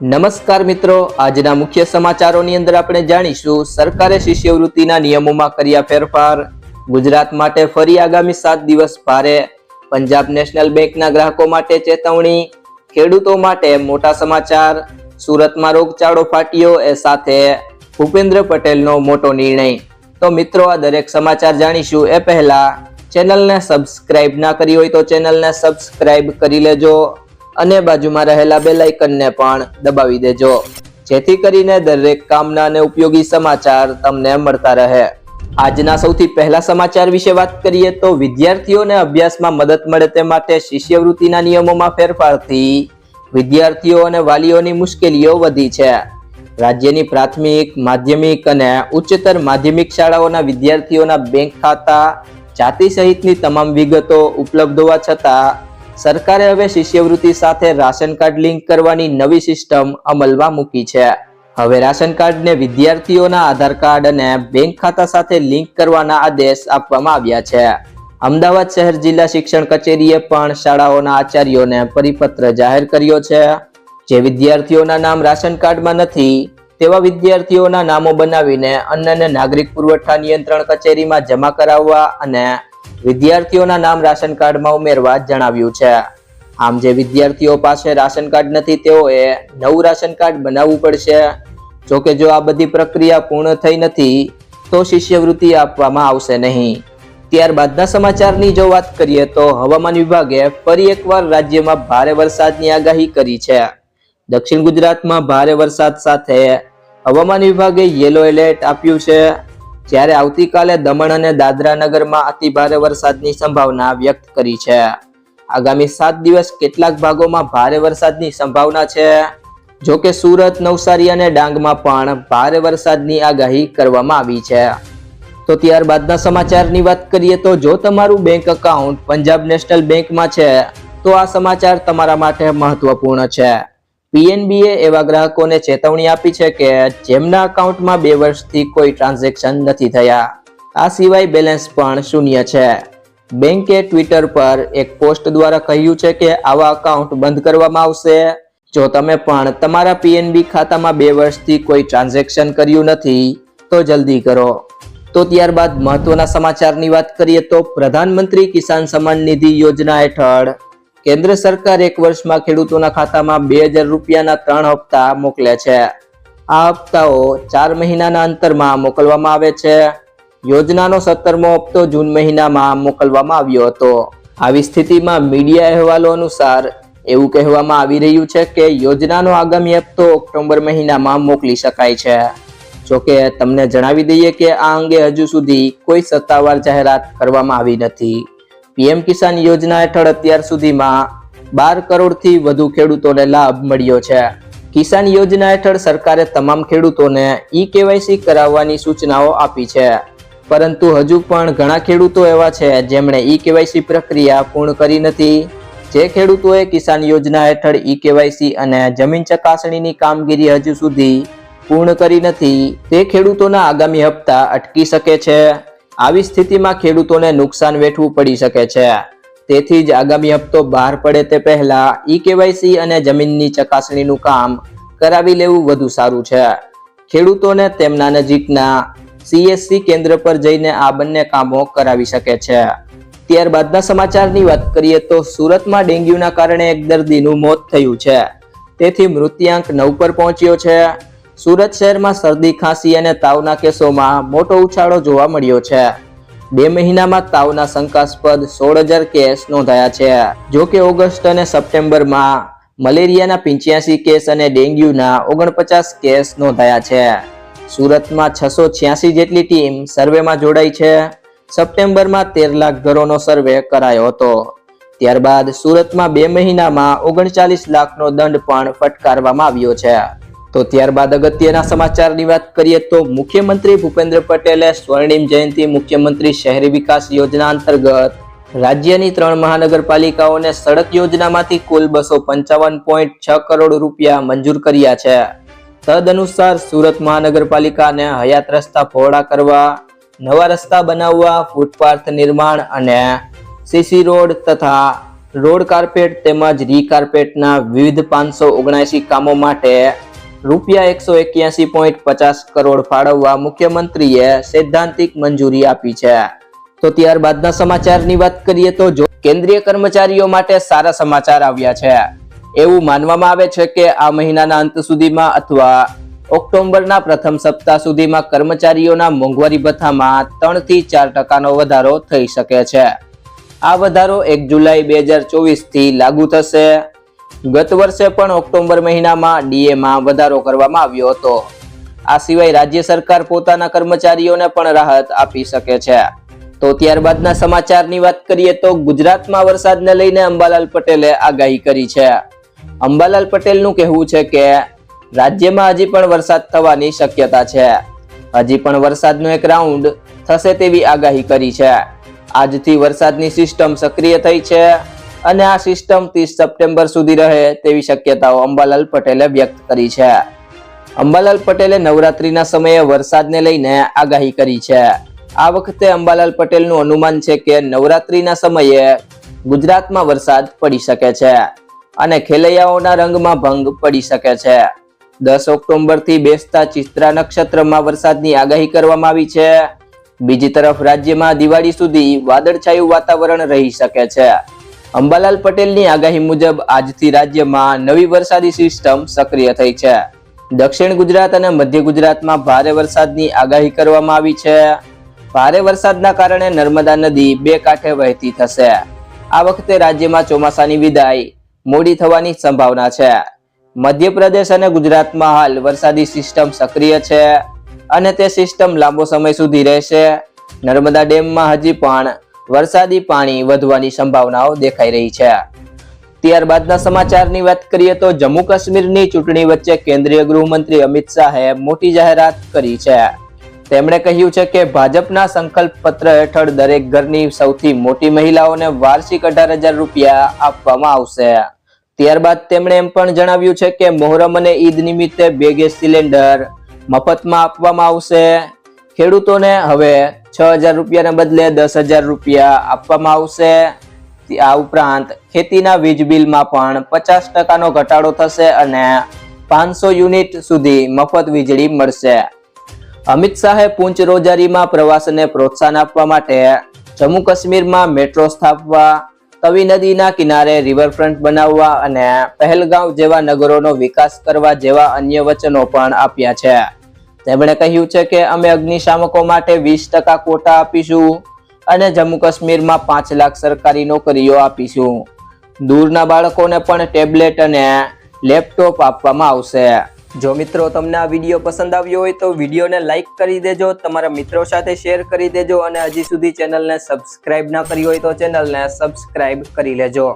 નમસ્કાર મિત્રો. આજના મુખ્ય સમાચારોની અંદર આપણે જાણીશું, સરકારે શિષ્યવૃત્તિના નિયમોમાં કર્યા ફેરફાર. ગુજરાત માટે ફરી આગામી સાત દિવસ ભારે. પંજાબ નેશનલ બેંકના ગ્રાહકો માટે ચેતવણી. ખેડૂતો માટે મોટા સમાચાર. સુરતમાં રોગચાળો ફાટ્યો એ સાથે ભૂપેન્દ્ર પટેલનો મોટો નિર્ણય. તો મિત્રો, આ દરેક સમાચાર જાણીશું. એ પહેલા ચેનલને સબસ્ક્રાઇબ ના કરી હોય તો ચેનલને સબસ્ક્રાઇબ કરી લેજો. અને બાજુમાં રહેલા બે લાઇકનને પણ દબાવી દેજો. જેથી કરીને દરેક કામના અને ઉપયોગી સમાચાર તમને મળતા રહે. આજના સૌથી પહેલા સમાચાર વિશે વાત કરીએ તો વિદ્યાર્થીઓને અભ્યાસમાં મદદ મળે તે માટે શિષ્યવૃત્તિના નિયમોમાં ફેરફારથી વિદ્યાર્થીઓ અને વાલીઓની મુશ્કેલીઓ વધી છે. રાજ્યની પ્રાથમિક, માધ્યમિક અને ઉચ્ચતર માધ્યમિક શાળાઓના વિદ્યાર્થીઓના બેંક ખાતા જાતિ સહિતની તમામ વિગતો ઉપલબ્ધ હોવા છતાં સરકારે હવે શિષ્યવૃત્તિ સાથે રાશન કાર્ડ લિંક કરવાની નવી સિસ્ટમ અમલમાં મૂકી છે. હવે રાશન કાર્ડને વિદ્યાર્થીઓના આધાર કાર્ડ અને બેંક ખાતા સાથે લિંક કરવાના આદેશ આપવામાં આવ્યા છે. અમદાવાદ શહેર જિલ્લા શિક્ષણ કચેરીએ પણ શાળાઓના આચાર્યોને પરિપત્ર જાહેર કર્યો છે. જે વિદ્યાર્થીઓના નામ રાશન કાર્ડમાં નથી, તેવા વિદ્યાર્થીઓના નામો બનાવીને અન્ન અને નાગરિક પુરવઠા નિયંત્રણ કચેરીમાં જમા કરાવવા અને વિદ્યાર્થીઓના નામ રાશન કાર્ડમાં ઉમેરવા જણાવ્યું છે. આમ જે વિદ્યાર્થીઓ પાસે રાશન કાર્ડ નથી, તેઓએ નવું રાશન કાર્ડ બનાવવું પડશે. જો કે જો આ બધી પ્રક્રિયા પૂર્ણ થઈ નથી, તો શિષ્યવૃત્તિ આપવામાં આવશે નહીં. ત્યારબાદના સમાચારની જો વાત કરીએ, તો હવામાન વિભાગે ફરી એકવાર રાજ્યમાં ભારે વરસાદની આગાહી કરી છે. દક્ષિણ ગુજરાતમાં ભારે વરસાદ સાથે હવામાન વિભાગે યેલો એલર્ટ આપ્યું છે. જ્યારે આવતીકાલે દમણ અને દાદરા નગરમાં અતિ ભારે વરસાદની સંભાવના વ્યક્ત કરી છે. આગામી સાત દિવસ કેટલાક ભાગોમાં ભારે વરસાદની સંભાવના છે. જો કે સુરત, નવસારી અને ડાંગમાં પણ ભારે વરસાદની આગાહી કરવામાં આવી છે. તો ત્યારબાદના સમાચારની વાત કરીએ તો જો તમારું બેંક એકાઉન્ટ પંજાબ નેશનલ બેંકમાં છે, તો આ સમાચાર તમારા માટે મહત્વપૂર્ણ છે. પીએનબીએ એવા ગ્રાહકોને ચેતવણી આપી છે કે જેમના અકાઉન્ટમાં બે વર્ષથી કોઈ ટ્રાન્ઝેક્શન નથી થયા. આ સિવાય બેલેન્સ પણ શૂન્ય છે. બેંકે ટ્વિટર પર એક પોસ્ટ દ્વારા કહ્યું છે કે આવા અકાઉન્ટ બંધ કરવામાં આવશે. જો તમે પણ તમારા પીએનબી ખાતામાં બે વર્ષથી કોઈ ટ્રાન્ઝેક્શન કર્યું નથી, તો જલ્દી કરો. તો ત્યારબાદ મહત્વના સમાચારની વાત કરીએ તો પ્રધાનમંત્રી કિસાન સન્માન નિધિ યોજના હેઠળ કેન્દ્ર સરકાર એક વર્ષમાં ખેડૂતોના ખાતામાં બે હજાર રૂપિયાના ત્રણ હપ્તા મોકલે છે. આ હપ્તાઓ ચાર મહિનાના અંતરમાં મોકલવામાં આવે છે. યોજનાનો સત્તરમો હપ્તો જૂન મહિનામાં મોકલવામાં આવ્યો હતો. આવી સ્થિતિમાં મીડિયા અહેવાલો અનુસાર એવું કહેવામાં આવી રહ્યું છે કે યોજનાનો આગામી હપ્તો ઓક્ટોબર મહિનામાં મોકલી શકાય છે. જોકે તમને જણાવી દઈએ કે આ અંગે હજુ સુધી કોઈ સત્તાવાર જાહેરાત કરવામાં આવી નથી. પીએમ કિસાન યોજના હેઠળ અત્યાર સુધીમાં બાર કરોડથી વધુ ખેડૂતોને લાભ મળ્યો છે. કિસાન યોજના હેઠળ સરકારે તમામ ખેડૂતોને ઈ કેવાયસી કરાવવાની સૂચનાઓ આપી છે. પરંતુ હજુ પણ ઘણા ખેડૂતો એવા છે જેમણે ઈ કેવાયસી પ્રક્રિયા પૂર્ણ કરી નથી. જે ખેડૂતોએ કિસાન યોજના હેઠળ ઈ કેવાયસી અને જમીન ચકાસણીની કામગીરી હજુ સુધી પૂર્ણ કરી નથી, તે ખેડૂતોના આગામી હપ્તા અટકી શકે છે. આવી સ્થિતિમાં ખેડૂતોને નુકસાન વેઠવું પડી શકે છે. તેથી જ આગામી હપ્તો બહાર પડે તે પહેલા ઈ કેવાયસી અને જમીનની ચકાસણીનું કામ કરાવી લેવું વધુ સારું છે. ખેડૂતોને તેમના નજીકના સીએસસી કેન્દ્ર પર જઈને આ બંને કામો કરાવી શકે છે. ત્યારબાદના સમાચારની વાત કરીએ તો સુરતમાં ડેન્ગ્યુના કારણે એક દર્દીનું મોત થયું છે. તેથી મૃત્યાંક નવ પર પહોંચ્યો છે. સુરત શહેરમાં શરદી, ખાંસી અને તાવના કેસોમાં મોટો ઉછાળો જોવા મળ્યો છે. બે મહિનામાં તાવના શંકાસ્પદ સોળ હજાર કેસ નોંધાયા છે. જો કે ઓગસ્ટ અને સપ્ટેમ્બરમાં મલેરિયાના પિંચ્યાસી કેસ અને ડેન્ગ્યુના ઓગણપચાસ કેસ નોંધાયા છે. સુરતમાં છસો છ્યાસી જેટલી ટીમ સર્વેમાં જોડાઈ છે. સપ્ટેમ્બરમાં તેર લાખ ઘરોનો સર્વે કરાયો હતો. ત્યારબાદ સુરતમાં બે મહિનામાં ઓગણચાલીસ લાખનો દંડ પણ ફટકારવામાં આવ્યો છે. તો ત્યારબાદ અગત્યના સમાચારની વાત કરીએ તો મુખ્યમંત્રી ભૂપેન્દ્ર પટેલે સ્વર્ણિમ જયંતિ મુખ્યમંત્રી શહેરી વિકાસ યોજના અંતર્ગત રાજ્યની ત્રણ મહાનગરપાલિકાઓને સડક યોજનામાંથી કુલ બસો પંચાવન પોઈન્ટ છ કરોડ રૂપિયા મંજૂર કર્યા છે. તદ અનુસાર સુરત મહાનગરપાલિકાને હયાત રસ્તા પહોળા કરવા, નવા રસ્તા બનાવવા, ફૂટપાથ નિર્માણ અને સીસી રોડ તથા રોડ કાર્પેટ તેમજ રી કાર્પેટના વિવિધ પાંચસો ઓગણસી કામો માટે રૂપિયા એકસો એક્યાસી પોઈન્ટ પચાસ કરોડ ફાળવવા મુખ્યમંત્રીએ સૈદ્ધાંતિક મંજૂરી આપી છે. તો ત્યારબાદના સમાચારની વાત કરીએ તો જો કેન્દ્રીય કર્મચારીઓ માટે સારા સમાચાર આવ્યા છે. એવું માનવામાં આવે છે કે આ મહિનાના અંત સુધીમાં અથવા ઓક્ટોબરના પ્રથમ સપ્તાહ સુધીમાં કર્મચારીઓના મોંઘવારી ભથ્થામાં ત્રણથી ચાર ટકાનો વધારો થઈ શકે છે. આ વધારો એક જુલાઈ બે હજાર ચોવીસથી લાગુ થશે. ગત વર્ષે પણ ઓક્ટોબર મહિનામાં ડીએમાં વધારો કરવામાં આવ્યો હતો. આ સિવાય રાજ્ય સરકાર પોતાના કર્મચારીઓને પણ રાહત આપી શકે છે. તો ત્યારબાદના સમાચારની વાત કરીએ તો ગુજરાતમાં વરસાદને લઈને અંબાલાલ પટેલે આગાહી કરી છે. અંબાલાલ પટેલનું કહેવું છે કે, રાજ્યમાં હજી પણ વરસાદ થવાની શક્યતા છે. હજી પણ વરસાદનો એક રાઉન્ડ થશે તેવી આગાહી કરી છે. આજથી વરસાદની સિસ્ટમ સક્રિય થઈ છે. અને આ સિસ્ટમ ત્રીસ સપ્ટેમ્બર સુધી રહે તેવી શક્યતાઓ અંબાલાલ પટેલે વ્યક્ત કરી છે. અંબાલાલ પટેલે નવરાત્રીના સમયે વરસાદને લઈને આગાહી કરી છે. આ વખતે અંબાલાલ પટેલનું અનુમાન છે કે નવરાત્રીના સમયે ગુજરાતમાં વરસાદ પડી શકે છે અને ખેલૈયાઓના રંગમાં ભંગ પડી શકે છે. દસ ઓક્ટોબરથી બેસતા ચિત્રા નક્ષત્રમાં વરસાદની આગાહી કરવામાં આવી છે. બીજી તરફ રાજ્યમાં દિવાળી સુધી વાદળછાયું વાતાવરણ રહી શકે છે. અંબાલાલ પટેલની આગાહી મુજબ આજથી રાજ્યમાં નવી વરસાદી સિસ્ટમ સક્રિય થઈ છે. દક્ષિણ ગુજરાત અને મધ્ય ગુજરાતમાં ભારે વરસાદની આગાહી કરવામાં આવી છે. ભારે વરસાદના કારણે નર્મદા નદી બે કાંઠે વહેતી થશે. આ વખતે રાજ્યમાં ચોમાસાની વિદાય મોડી થવાની સંભાવના છે. મધ્યપ્રદેશ અને ગુજરાતમાં હાલ વરસાદી સિસ્ટમ સક્રિય છે અને તે સિસ્ટમ લાંબો સમય સુધી રહેશે. નર્મદા ડેમમાં હજી પણ વરસાદી પાણી વધવાની સંભાવનાઓ દેખાઈ રહી છે. ત્યારબાદના સમાચારની વાત કરીએ તો જમ્મુ કાશ્મીરની ચૂંટણી વચ્ચે કેન્દ્રીય ગૃહમંત્રી અમિત શાહે મોટી જાહેરાત કરી છે. તેમણે કહ્યું છે કે ભાજપના સંકલ્પ પત્ર હેઠળ દરેક ઘરની સૌથી મોટી મહિલાઓને વાર્ષિક અઢાર હજાર રૂપિયા આપવામાં આવશે. ત્યારબાદ તેમણે એમ પણ જણાવ્યું છે કે મોહરમ અને ઈદ નિમિત્તે બે ગેસ સિલિન્ડર મફતમાં આપવામાં આવશે. ખેડૂતોને હવે છ હજાર રૂપિયાને બદલે દસ હજાર રૂપિયા આપવામાં આવશે. આ ઉપરાંત ખેતીના વીજ બિલમાં પણ પચાસ ટકાનો ઘટાડો થશે અને પાંચસો યુનિટ સુધી મફત વીજળી મળશે. અમિત શાહે પૂંચ રોજારીમાં પ્રવાસને પ્રોત્સાહન આપવા માટે જમ્મુ કાશ્મીરમાં મેટ્રો સ્થાપવા તવી નદીના કિનારે રિવરફ્રન્ટ બનાવવા અને પહેલગાંવ જેવા નગરોનો વિકાસ કરવા જેવા અન્ય વચનો પણ આપ્યા છે. તેમણે કહ્યું છે કે અમે અગ્નિશામકો માટે વીસ ટકા કોટા આપીશું અને જમ્મુ કાશ્મીરમાં પાંચ લાખ સરકારી નોકરીઓ આપીશું. દૂરના બાળકોને પણ ટેબ્લેટ અને લેપટોપ આપવામાં આવશે. જો મિત્રો તમને આ વીડિયો પસંદ આવ્યો હોય તો વિડીયોને લાઇક કરી દેજો, તમારા મિત્રો સાથે શેર કરી દેજો અને હજી સુધી ચેનલને સબસ્ક્રાઇબ ના કરી હોય તો ચેનલને સબસ્ક્રાઇબ કરી લેજો.